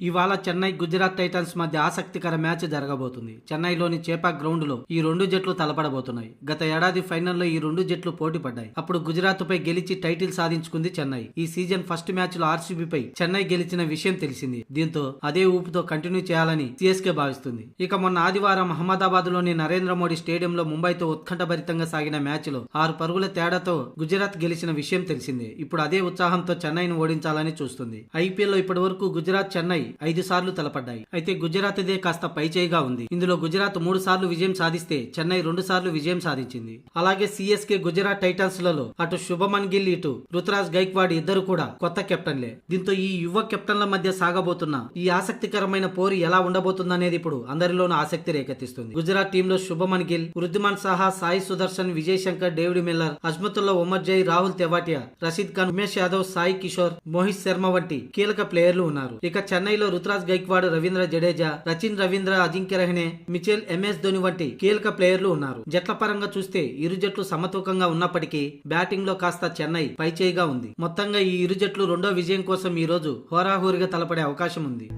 ఇవాళ చెన్నై గుజరాత్ టైటన్స్ మధ్య ఆసక్తికర మ్యాచ్ జరగబోతుంది. చెన్నైలోని చేపాక్ గ్రౌండ్లో ఈ రెండు జట్లు తలపడబోతున్నాయి. గత ఏడాది ఫైనల్లో ఈ రెండు జట్లు పోటీ పడ్డాయి. అప్పుడు గుజరాత్ పై గెలిచి టైటిల్ సాధించుకుంది చెన్నై. ఈ సీజన్ ఫస్ట్ మ్యాచ్లో ఆర్సీబీ పై చెన్నై గెలిచిన విషయం తెలిసింది. దీంతో అదే ఊపుతో కంటిన్యూ చేయాలని సిఎస్కే భావిస్తుంది. ఇక మొన్న ఆదివారం అహ్మదాబాద్లోని నరేంద్ర మోడీ స్టేడియంలో ముంబైతో ఉత్కంఠభరితంగా సాగిన మ్యాచ్లో ఆరు పరుగుల తేడాతో గుజరాత్ గెలిచిన విషయం తెలిసిందే. ఇప్పుడు అదే ఉత్సాహంతో చెన్నైను ఓడించాలని చూస్తుంది. ఐపీఎల్లో ఇప్పటి వరకు గుజరాత్ చెన్నై ఐదు సార్లు తలపడ్డాయి. అయితే గుజరాత్దే కాస్త పైచేయిగా ఉంది. ఇందులో గుజరాత్ మూడు సార్లు విజయం సాధిస్తే చెన్నై రెండు సార్లు విజయం సాధించింది. అలాగే సిఎస్కే గుజరాత్ టైటన్స్లలో అటు శుభమన్ గిల్ ఇటు రుతురాజ్ గైక్వాడ్ ఇద్దరు కూడా కొత్త కెప్టెన్లే. దీంతో ఈ యువ కెప్టెన్ల మధ్య సాగబోతున్న ఈ ఆసక్తికరమైన పోరు ఎలా ఉండబోతుందనేది ఇప్పుడు అందరిలోనూ ఆసక్తి రేకెత్తిస్తుంది. గుజరాత్ టీంలో Shubman Gill Wriddhiman Saha Sai Sudharsan Vijay Shankar David Miller Azmatullah Omarzai Rahul Tewatia Rashid Khan Umesh Yadav Sai Kishore Mohit Sharma వంటి కీలక ప్లేయర్లు ఉన్నారు. ఇక స్థాయిలో రుతురాజ్ గైక్వాడ్ రవీంద్ర జడేజా రచిన్ రవీంద్ర అజింక్య రహనే మిచెల్ ఎంఎస్ ధోని వంటి కీలక ప్లేయర్లు ఉన్నారు. జట్ల పరంగా చూస్తే ఇరు జట్లు సమతూకంగా ఉన్నప్పటికీ బ్యాటింగ్లో కాస్త చెన్నై పైచేయిగా ఉంది. మొత్తంగా ఈ ఇరు జట్లు రెండో విజయం కోసం ఈ రోజు హోరాహోరీగా తలపడే అవకాశం ఉంది.